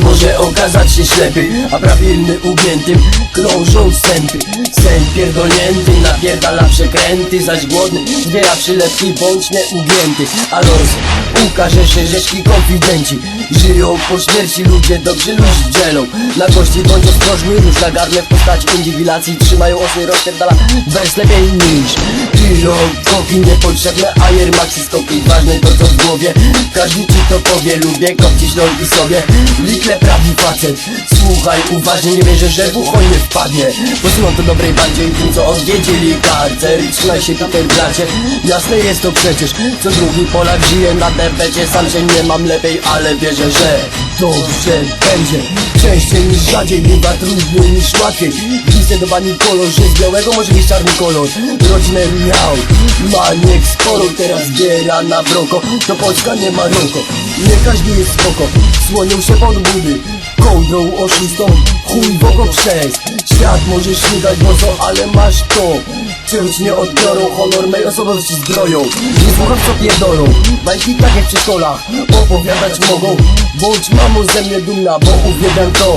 może okazać się ślepy A prawilny ugiętym krążą wstępy Sen pierdolnięty napierdala przekręty Zaś głodny zbiera przylepki bądź nieugięty. A los ukaże się rzeczki konfidenci. Żyją po śmierci ludzie dobrzy ludzi dzielą. Na gości bądź ostrożny już nagarnę w postaci inwigilacji. Trzymają osły rozpierdala wers lepiej niż. Kilo koki niepotrzebne, a jermaksy skoki Ważne to co w głowie, każdy ci to powie Lubię kopcić nogi sobie, likle prawi facet. Słuchaj uważnie, nie wierzę, że w ucho nie wpadnie. Posyłam to dobrej bandzie i tym co odwiedzili karcer Trzymaj się Peter bracie, jasne jest to przecież Co drugi Polak żyje na debecie Sam się nie mam lepiej, ale wierzę, że Dobrze będzie. Częściej niż rzadziej, bywa trudniej niż łatwiej Zdecydowani kolor, że z białego może być czarny kolor. Rodzinę miał, maniek sporo Teraz zbiera na broko. To Polska nie ma roko Nie każdy jest spoko. Słonią się pod budy Kołdrą oszustą Chuj w oko przez Świat możesz nie dać boso, ale masz to Czymś nie odbiorą. Honor mej osobowości zbroją Nie słucham co pierdolą. Bajki tak jak przy szkolach Opowiadać mogą. Bądź mamo ze mnie dumna, bo uwielbiam to.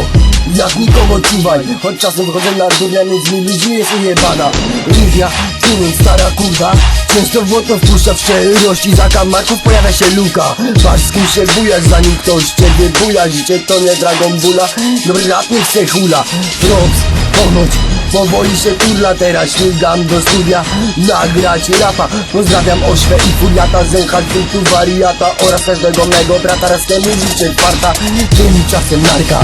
Jak nikogo czuwaj Choć czasem wychodzę na durnia Między ludźmi jest ujebana. Równia, tłumiąc stara kurwa. Często w błoto wpuszcza w szczerości Za kamarków pojawia się luka. Patrz z kim się bujasz zanim ktoś ciebie buja. Życie to nie Dragon Balla Dobry rap nie chce hula. Props, ponoć Powoli się turla, teraz śmigam do studia Nagrać rapa. Pozdrawiam Ośwę i Furiata Zenchal, tu wariata Oraz każdego mego brata. Raz temu życzę czwarta Tymczasem narka